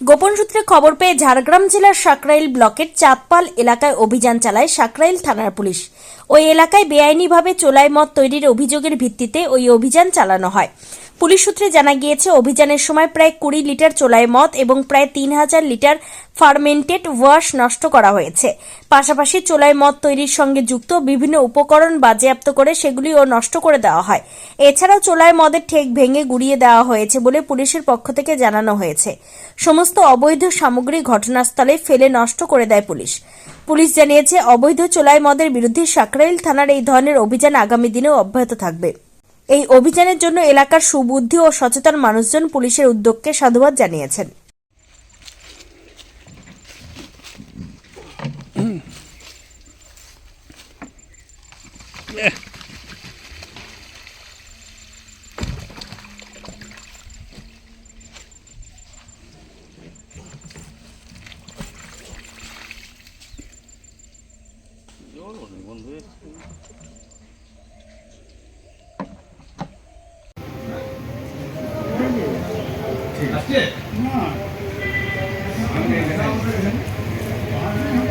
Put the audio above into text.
গোপন সূত্রে খবর পেয়ে ঝাড়গ্রাম জেলার সাকরাইল ব্লকের চাঁদপাল এলাকায় অভিযান চালায় সাকরাইল থানার পুলিশ। ওই এলাকায় বেআইনিভাবে চোলাই মদ তৈরির অভিযোগের ভিত্তিতে ওই অভিযান চালানো হয়। পুলিশ সূত্রে জানা গিয়েছে, অভিযানের সময় প্রায় কুড়ি লিটার চোলাই মদ এবং প্রায় তিন হাজার লিটার ফার্মেন্টেড ওয়াশ নষ্ট করা হয়েছে। পাশাপাশি চোলাই মদ তৈরির সঙ্গে যুক্ত বিভিন্ন উপকরণ বাজেয়াপ্ত করে সেগুলিও নষ্ট করে দেওয়া হয়। এছাড়াও চোলাই মদের ঠেক ভেঙে গুড়িয়ে দেওয়া হয়েছে বলে পুলিশের পক্ষ থেকে জানানো হয়েছে। সমস্ত অবৈধ সামগ্রী ঘটনাস্থলে ফেলে নষ্ট করে দেয় পুলিশ। পুলিশ জানিয়েছে, অবৈধ চোলাই মদের বিরুদ্ধে সাকরাইল থানার এই ধরনের অভিযান আগামী দিনেও অব্যাহত থাকবে। এই অভিযানের জন্য এলাকার সুবুদ্ধি ও সচেতন মানুষজন পুলিশের উদ্যোগকে সাধুবাদ জানিয়েছেন। আজকে না হ্যাঁ। হ্যাঁ।